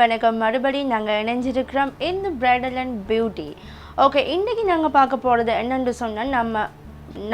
வணக்கம். மறுபடியும் நாங்கள் இணைஞ்சிருக்கிறோம். இந்த பிரைடல் அண்ட் பியூட்டி ஓகே இன்றைக்கி நாங்கள் பார்க்க போகிறது என்னென்னு சொன்னால் நம்ம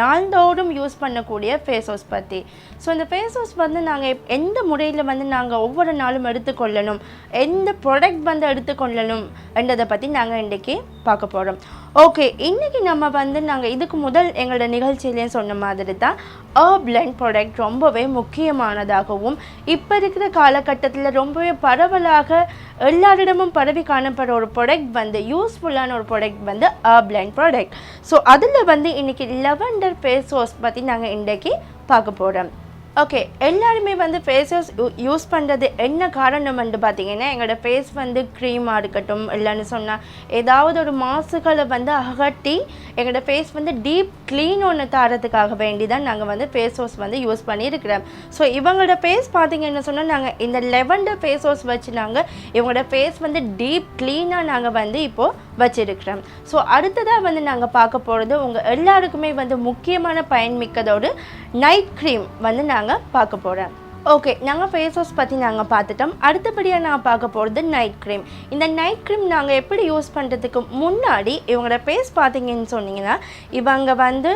நாள்தோறும் யூஸ் பண்ணக்கூடிய ஃபேஸ் வாஷ் பற்றி ஸோ இந்த ஃபேஸ் வாஷ் வந்து நாங்கள் எந்த முறையில் வந்து நாங்கள் ஒவ்வொரு நாளும் எடுத்துக்கொள்ளணும்? எந்த ப்ராடக்ட் வந்து எடுத்துக்கொள்ளணும்? என்றதை பற்றி நாங்கள் இன்றைக்கி பார்க்க போகிறோம் ஓகே இன்றைக்கி நம்ம வந்து நாங்கள் இதுக்கு முதல் எங்களோட நிகழ்ச்சியிலே சொன்ன மாதிரி தான் அர்ப்லண்ட் ப்ராடக்ட் ரொம்பவே முக்கியமானதாகவும் இப்போ இருக்கிற காலகட்டத்தில் ரொம்பவே பரவலாக எல்லாரிடமும் பரவி காணப்படுற ஒரு ப்ராடக்ட் வந்து யூஸ்ஃபுல்லான ஒரு ப்ராடக்ட் வந்து அர்ப்லண்ட் ப்ராடக்ட் ஸோ அதில் வந்து இன்றைக்கி லெவண்டர் ஃபேஸ் வாஷ் பற்றி நாங்கள் இன்றைக்கி பார்க்க போகிறோம் ஓகே எல்லாருமே வந்து ஃபேஸ் வாஷ் யூஸ் பண்ணுறது என்ன காரணம் வந்து பார்த்தீங்கன்னா எங்களோட ஃபேஸ் வந்து க்ரீமாக இருக்கட்டும் இல்லைன்னு சொன்னால் ஏதாவது ஒரு மாசுகளை வந்து அகட்டி எங்களோட ஃபேஸ் வந்து டீப் க்ளீன் ஒன்று தரத்துக்காக வேண்டி தான் நாங்கள் வந்து ஃபேஸ் வாஷ் வந்து யூஸ் பண்ணியிருக்கிறோம். ஸோ இவங்களோட ஃபேஸ் பார்த்தீங்கன்னு சொன்னால் நாங்கள் இந்த லெவன்டு ஃபேஸ் வாஷ் வச்சு நாங்கள் இவங்களோட ஃபேஸ் வந்து டீப் க்ளீனாக நாங்கள் வந்து இப்போது வச்சுருக்கிறோம். ஸோ அடுத்ததாக வந்து நாங்கள் பார்க்க போகிறது உங்கள் எல்லாருக்குமே வந்து முக்கியமான பயன்மிக்கதோடு நைட் க்ரீம் வந்து நாங்கள் பார்க்க போகிறோம் ஓகே நாங்கள் ஃபேஸ் வாஷ் பற்றி நாங்கள் பார்த்துட்டோம். அடுத்தபடியாக நான் பார்க்க போகிறது நைட் க்ரீம் இந்த நைட் க்ரீம் நாங்கள் எப்படி யூஸ் பண்ணுறதுக்கு முன்னாடி இவங்களோட ஃபேஸ் பார்த்தீங்கன்னு சொன்னீங்கன்னா இவங்க வந்து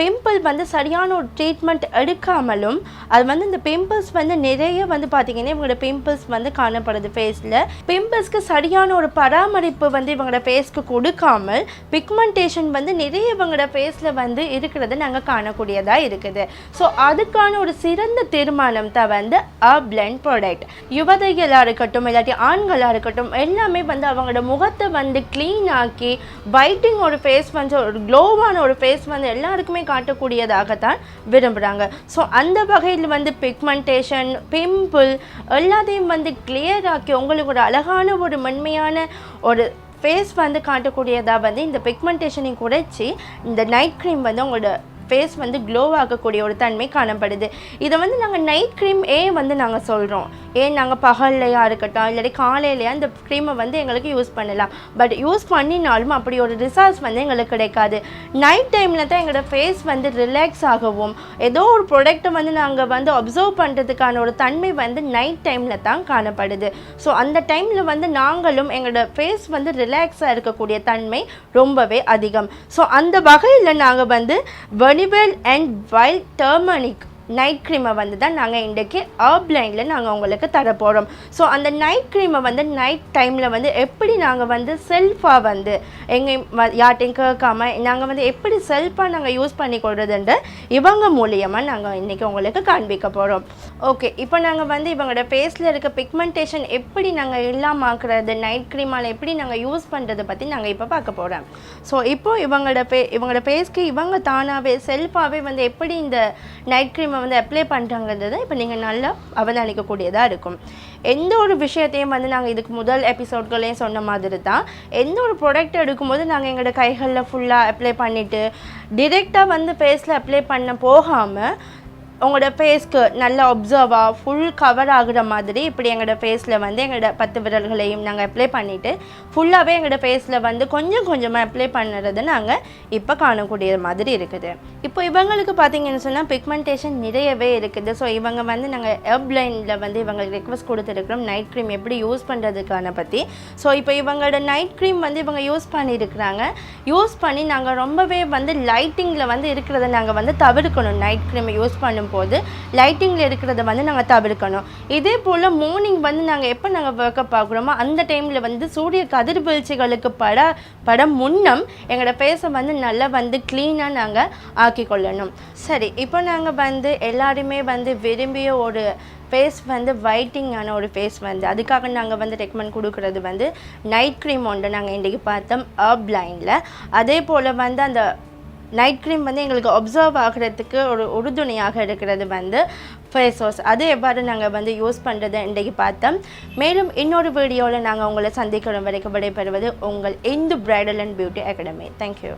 பிம்பிள் வந்து சரியான ஒரு ட்ரீட்மெண்ட் எடுக்காமலும் அது வந்து இந்த பிம்பிள்ஸ் வந்து நிறைய வந்து பார்த்தீங்கன்னா இவங்களோட பிம்பிள்ஸ் வந்து காணப்படுது ஃபேஸில் பிம்பிள்ஸ்க்கு சரியான ஒரு பராமரிப்பு வந்து இவங்களோட ஃபேஸ்க்கு கொடுக்காமல் பிக்மெண்டேஷன் வந்து நிறைய இவங்களோட ஃபேஸில் வந்து இருக்கிறத நாங்கள் காணக்கூடியதாக இருக்குது. ஸோ அதுக்கான ஒரு சிறந்த தீர்மானம் தான் வந்து அ பிளண்ட் ப்ராடக்ட் யுவதைகளாக இருக்கட்டும் இல்லாட்டி ஆண்களாக இருக்கட்டும் எல்லாமே வந்து அவங்களோட முகத்தை வந்து க்ளீன் ஆக்கி பைட்டிங் ஒரு ஃபேஸ் வந்து ஒரு க்ளோவான ஒரு ஃபேஸ் வந்து எல்லாருக்குமே காட்டக்கூடியதாகத்தான் விரும்புகிறாங்க ஸோ அந்த வகையில் வந்து பிக்மெண்டேஷன் பிம்பிள் எல்லாத்தையும் வந்து கிளியர் ஆக்கி உங்களுக்கு ஒரு அழகான ஒரு மென்மையான ஒரு ஃபேஸ் வந்து காட்டக்கூடியதாக வந்து இந்த பிக்மெண்டேஷனையும் குறைச்சி இந்த நைட் க்ரீம் வந்து உங்களோட ஃபேஸ் வந்து க்ளோ ஆகக்கூடிய ஒரு தன்மை காணப்படுது. இதை வந்து நாங்கள் நைட் க்ரீம் ஏன் வந்து நாங்கள் சொல்கிறோம் ஏன் நாங்கள் பகல்லையா இருக்கட்டும் இல்லாட்டி காலையிலையா இந்த க்ரீமை வந்து எங்களுக்கு யூஸ் பண்ணலாம். பட் யூஸ் பண்ணினாலும் அப்படி ஒரு ரிசல்ட்ஸ் வந்து எங்களுக்கு கிடைக்காது. நைட் டைமில் தான் எங்களோட ஃபேஸ் வந்து ரிலாக்ஸ் ஆகவும் ஏதோ ஒரு ப்ராடக்ட்டை வந்து நாங்கள் வந்து அப்சர்வ் பண்ணுறதுக்கான ஒரு தன்மை வந்து நைட் டைமில் தான் காணப்படுது. ஸோ அந்த டைமில் வந்து நாங்களும் எங்களோட ஃபேஸ் வந்து ரிலாக்ஸாக இருக்கக்கூடிய தன்மை ரொம்பவே அதிகம். ஸோ அந்த வகையில் நாங்கள் வந்து Venable and while turmeric night க்ரீமை வந்து தான் நாங்கள் இன்றைக்கி ஆப்லைனில் நாங்கள் உங்களுக்கு தரப்போகிறோம் ஸோ அந்த நைட் க்ரீமை வந்து நைட் டைமில் வந்து எப்படி நாங்கள் வந்து செல்ஃபாக வந்து எங்கேயும் யார்ட்டையும் கேட்காம நாங்கள் வந்து எப்படி செல்ஃபாக நாங்கள் யூஸ் பண்ணி கொள்றதுன்ற இவங்க மூலியமாக நாங்கள் இன்றைக்கி உங்களுக்கு காண்பிக்க போகிறோம் ஓகே இப்போ நாங்கள் வந்து இவங்களோட ஃபேஸில் இருக்க பிக்மெண்டேஷன் எப்படி நாங்கள் இல்லாமாக்குறது நைட் க்ரீமால் எப்படி நாங்கள் யூஸ் பண்ணுறதை பற்றி நாங்கள் இப்போ பார்க்க போகிறோம் ஸோ இப்போது இவங்களோட பே இவங்களோட ஃபேஸ்க்கு இவங்க தானாகவே செல்ஃபாகவே வந்து எப்படி இந்த நைட் க்ரீம் வந்து அப்ளை பண்ணுறாங்கன்றதை இப்போ நீங்கள் நல்லா அவதானிக்கக்கூடியதாக இருக்கும். எந்த ஒரு விஷயத்தையும் வந்து நாங்கள் இதுக்கு முதல் எபிசோட்களையும் சொன்ன மாதிரி தான் எந்த ஒரு ப்ராடக்ட் எடுக்கும்போது நாங்கள் எங்களோட கைகளில் ஃபுல்லாக அப்ளை பண்ணிவிட்டு டிரெக்டாக வந்து ஃபேஸில் அப்ளை பண்ண போகாமல் உங்களோட ஃபேஸ்க்கு நல்லா ஒப்சர்வாக ஃபுல் கவர் ஆகுற மாதிரி இப்படி எங்களோட ஃபேஸில் வந்து எங்களோட பத்து விரல்களையும் நாங்கள் அப்ளை பண்ணிவிட்டு ஃபுல்லாகவே எங்களோட ஃபேஸில் வந்து கொஞ்சம் கொஞ்சமாக அப்ளை பண்ணுறது நாங்கள் இப்போ காணக்கூடிய மாதிரி இருக்குது. இப்போ இவங்களுக்கு பார்த்தீங்கன்னு சொன்னால் பிக்மெண்டேஷன் நிறையவே இருக்குது. ஸோ இவங்க வந்து நாங்கள் எப்லைனில் வந்து இவங்களுக்கு ரெக்வஸ்ட் கொடுத்துருக்குறோம். நைட் க்ரீம் எப்படி யூஸ் பண்ணுறதுக்கான பற்றி ஸோ இப்போ இவங்களோட நைட் க்ரீம் வந்து இவங்க யூஸ் பண்ணியிருக்கிறாங்க. யூஸ் பண்ணி நாங்கள் ரொம்பவே வந்து லைட்டிங்கில் வந்து இருக்கிறத நாங்கள் வந்து தவிர்க்கணும். நைட் க்ரீம் யூஸ் பண்ணும் போது லைட்டிங்கில் இருக்கிறத வந்து நாங்கள் தவிர்க்கணும். இதே போல் மார்னிங் வந்து நாங்கள் எப்போ நாங்கள் ஒர்க்கப் பார்க்குறோமோ அந்த டைமில் வந்து சூரிய கதிர்வீழ்ச்சிகளுக்கு பட படம் முன்னம் எங்களோட ஃபேஸை வந்து நல்லா வந்து க்ளீனாக நாங்கள் ஆக்கி கொள்ளணும். சரி இப்போ நாங்கள் வந்து எல்லாருமே வந்து விரும்பிய ஒரு ஃபேஸ் வந்து வைட்டிங்கான ஒரு ஃபேஸ் வந்து அதுக்காக நாங்கள் வந்து ரெக்கமெண்ட் கொடுக்குறது வந்து நைட் க்ரீம் ஒன்று நாங்கள் இன்றைக்கி பார்த்தோம் அப் லைனில் அதே போல் வந்து அந்த நைட் க்ரீம் வந்து எங்களுக்கு அப்சர்வ் ஆகிறதுக்கு ஒரு உறுதுணையாக இருக்கிறது வந்து ஃபேஸ் வாஷ் அது எவ்வாறு நாங்கள் வந்து யூஸ் பண்ணுறது இன்றைக்கு பார்த்தோம். மேலும் இன்னொரு வீடியோவில் நாங்கள் உங்களை சந்திக்கிற வரைக்கும் விடைபெறுவது உங்கள் Indhu bridal and beauty academy thank you